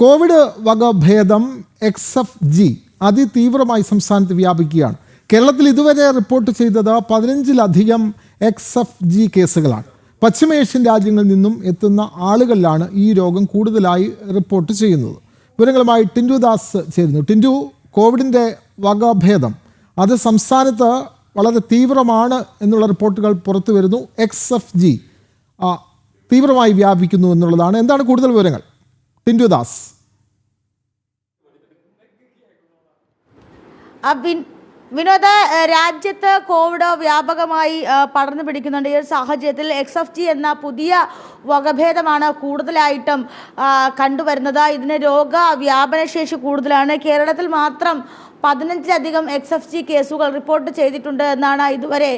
Covid വകഭേദം X F G അതിതീവ്രമായി സംസ്ഥാനത്ത് വ്യാപിക്കുകയാണ്. കേരളത്തിൽ ഇതുവരെ റിപ്പോർട്ട് ചെയ്തത് പതിനഞ്ചിലധികം എക്സ് എഫ് ജി കേസുകളാണ്. പശ്ചിമേഷ്യൻ രാജ്യങ്ങളിൽ നിന്നും എത്തുന്ന ആളുകളിലാണ് ഈ രോഗം കൂടുതലായി റിപ്പോർട്ട് ചെയ്യുന്നത്. വിവരങ്ങളുമായി ടിന്റു ദാസ് ചേരുന്നു. ടിന്റു കോവിഡിന്റെ വകഭേദം അത് സംസ്ഥാനത്ത് വളരെ തീവ്രമാണ് എന്നുള്ള റിപ്പോർട്ടുകൾ പുറത്തു വരുന്നു എക്സ് എഫ് ജി തീവ്രമായി വ്യാപിക്കുന്നു എന്നുള്ളതാണ്. എന്താണ് കൂടുതൽ വിവരങ്ങൾ? ദാസ് വിനോദ രാജ്യത്ത് കോവിഡ് വ്യാപകമായി പടർന്നു പിടിക്കുന്നുണ്ട്. ഈ ഒരു സാഹചര്യത്തിൽ എക്സ് എഫ് ജി എന്ന പുതിയ വകഭേദമാണ് കൂടുതലായിട്ടും കണ്ടുവരുന്നത്. ഇതിന് രോഗ വ്യാപനശേഷി കൂടുതലാണ്. കേരളത്തിൽ മാത്രം പതിനഞ്ചിലധികം എക്സ് എഫ് ജി കേസുകൾ റിപ്പോർട്ട് ചെയ്തിട്ടുണ്ട് എന്നാണ് ഇതുവരെ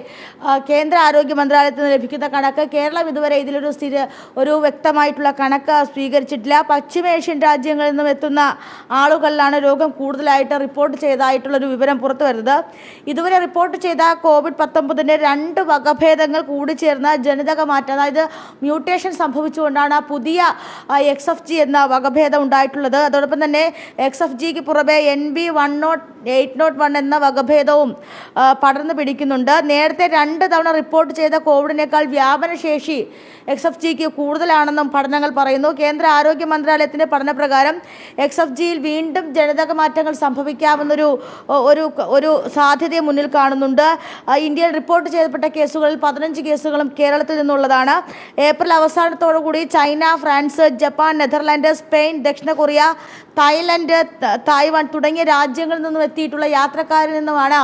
കേന്ദ്ര ആരോഗ്യ മന്ത്രാലയത്തിൽ നിന്ന് ലഭിക്കുന്ന കണക്ക്. കേരളം ഇതുവരെ ഇതിലൊരു സ്ഥിര ഒരു വ്യക്തമായിട്ടുള്ള കണക്ക് സ്വീകരിച്ചിട്ടില്ല. പശ്ചിമേഷ്യൻ രാജ്യങ്ങളിൽ നിന്നും എത്തുന്ന ആളുകളിലാണ് രോഗം കൂടുതലായിട്ട് റിപ്പോർട്ട് ചെയ്തതായിട്ടുള്ളൊരു വിവരം പുറത്തു വരുന്നത്. ഇതുവരെ റിപ്പോർട്ട് ചെയ്ത കോവിഡ് പത്തൊമ്പതിന്റെ രണ്ട് വകഭേദങ്ങൾ കൂടിച്ചേർന്ന ജനിതക മാറ്റം അതായത് മ്യൂട്ടേഷൻ സംഭവിച്ചുകൊണ്ടാണ് പുതിയ എക്സ് എഫ് ജി എന്ന വകഭേദം ഉണ്ടായിട്ടുള്ളത്. അതോടൊപ്പം തന്നെ എക്സ് എഫ് ജിക്ക് പുറമെ N B one nought eight nought one എന്ന വകഭേദവും പടർന്നു പിടിക്കുന്നുണ്ട്. നേരത്തെ രണ്ട് തവണ റിപ്പോർട്ട് ചെയ്ത കോവിഡിനേക്കാൾ വ്യാപനശേഷി എക്സ് എഫ് ജിക്ക് കൂടുതലാണെന്നും പഠനങ്ങൾ പറയുന്നു. കേന്ദ്ര ആരോഗ്യ മന്ത്രാലയത്തിന്റെ പഠനപ്രകാരം എക്സ് എഫ് ജിയിൽ വീണ്ടും ജനിതക മാറ്റങ്ങൾ സംഭവിക്കാമെന്നൊരു ഒരു ഒരു സാധ്യതയെ മുന്നിൽ കാണുന്നുണ്ട്. ഇന്ത്യയിൽ റിപ്പോർട്ട് ചെയ്യപ്പെട്ട കേസുകളിൽ പതിനഞ്ച് കേസുകളും കേരളത്തിൽ നിന്നുള്ളതാണ്. ഏപ്രിൽ അവസാനത്തോടു കൂടി China France Japan Netherland Spain ദക്ഷിണ കൊറിയ തായ്ലൻഡ് തായ്വാൻ തുടങ്ങിയ രാജ്യങ്ങളിൽ നിന്നും എത്തിയിട്ടുള്ള യാത്രക്കാരിൽ നിന്നുമാണ്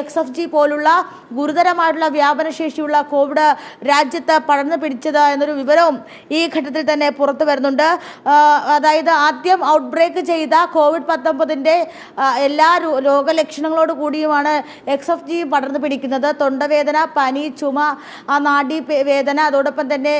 എക്സ് എഫ് ജി പോലുള്ള ഗുരുതരമായിട്ടുള്ള വ്യാപനശേഷിയുള്ള കോവിഡ് രാജ്യത്ത് പടർന്നു പിടിച്ചത് എന്നൊരു വിവരവും ഈ ഘട്ടത്തിൽ തന്നെ പുറത്തു വരുന്നുണ്ട്. അതായത് ആദ്യം ഔട്ട് ബ്രേക്ക് ചെയ്ത കോവിഡ് പത്തൊമ്പതിന്റെ എല്ലാ രോഗലക്ഷണങ്ങളോട് കൂടിയുമാണ് എക്സ് എഫ് ജി പടർന്നു പിടിക്കുന്നത്. തൊണ്ടവേദന പനി ചുമ നാഡി വേദന അതോടൊപ്പം തന്നെ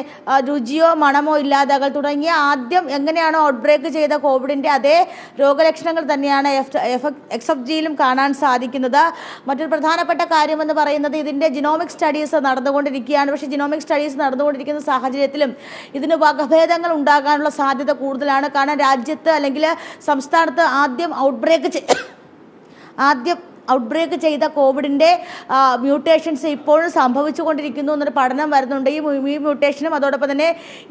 രുചിയോ മണമോ ഇല്ലാതാകൽ തുടങ്ങിയ ആദ്യം എങ്ങനെയാണോ ഔട്ട് ബ്രേക്ക് ചെയ്ത കോവിഡിന്റെ അതേ രോഗലക്ഷണങ്ങൾ തന്നെയാണ് എഫ് എക്സ് ജിയിലും കാണാൻ സാധിക്കുന്നത്. മറ്റൊരു പ്രധാനപ്പെട്ട കാര്യമെന്ന് പറയുന്നത് ഇതിന്റെ ജിനോമിക് സ്റ്റഡീസ് നടന്നുകൊണ്ടിരിക്കുകയാണ്. പക്ഷേ ജിനോമിക് സ്റ്റഡീസ് നടന്നുകൊണ്ടിരിക്കുന്ന സാഹചര്യത്തിലും ഇതിന് വകഭേദങ്ങൾ ഉണ്ടാകാനുള്ള സാധ്യത കൂടുതലാണ്. കാരണം രാജ്യത്ത് അല്ലെങ്കിൽ സംസ്ഥാനത്ത് ആദ്യം ഔട്ട് ബ്രേക്ക് ആദ്യം ഔട്ട് ബ്രേക്ക് ചെയ്ത കോവിഡിന്റെ മ്യൂട്ടേഷൻസ് ഇപ്പോഴും സംഭവിച്ചുകൊണ്ടിരിക്കുന്നു എന്നൊരു പഠനം വരുന്നുണ്ട്. ഈ ഈ മ്യൂട്ടേഷനും അതോടൊപ്പം തന്നെ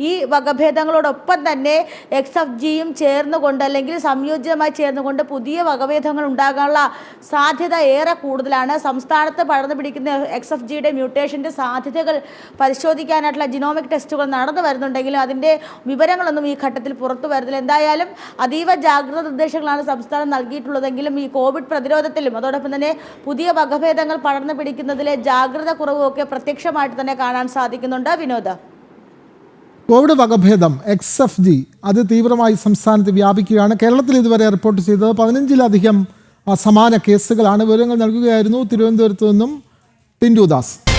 ഈ വകഭേദങ്ങളോടൊപ്പം തന്നെ എക്സ് എഫ് ജിയും ചേർന്നുകൊണ്ട് അല്ലെങ്കിൽ സംയോജിതമായി ചേർന്നുകൊണ്ട് പുതിയ വകഭേദങ്ങൾ ഉണ്ടാകാനുള്ള സാധ്യത ഏറെ കൂടുതലാണ്. സംസ്ഥാനത്ത് പടർന്നു പിടിക്കുന്ന എക്സ് എഫ് ജിയുടെ മ്യൂട്ടേഷന്റെ സാധ്യതകൾ പരിശോധിക്കാനായിട്ടുള്ള ജിനോമിക് ടെസ്റ്റുകൾ നടന്നു വരുന്നുണ്ടെങ്കിലും അതിന്റെ വിവരങ്ങളൊന്നും ഈ ഘട്ടത്തിൽ പുറത്തു വരുന്നില്ല. എന്തായാലും അതീവ ജാഗ്രത നിർദ്ദേശങ്ങളാണ് സംസ്ഥാനം നൽകിയിട്ടുള്ളതെങ്കിലും ഈ കോവിഡ് പ്രതിരോധത്തിലും അതോടൊപ്പം തന്നെ പുതിയ വകഭേദങ്ങൾ പടർന്നു പിടിക്കുന്നതിലെ ജാഗ്രത കുറവുമൊക്കെ പ്രത്യക്ഷമായിട്ട് തന്നെ കാണാൻ സാധിക്കുന്നുണ്ട്. വിനോദ. കോവിഡ് വകഭേദം എക്സ് എഫ് ജി അത് തീവ്രമായി സംസ്ഥാനത്ത് വ്യാപിക്കുകയാണ്. കേരളത്തിൽ ഇതുവരെ റിപ്പോർട്ട് ചെയ്തത് പതിനഞ്ചിലധികം സമാന കേസുകളാണ്. വിവരങ്ങൾ നൽകുകയായിരുന്നു തിരുവനന്തപുരത്ത് നിന്നും ടിൻഡു ദാസ്.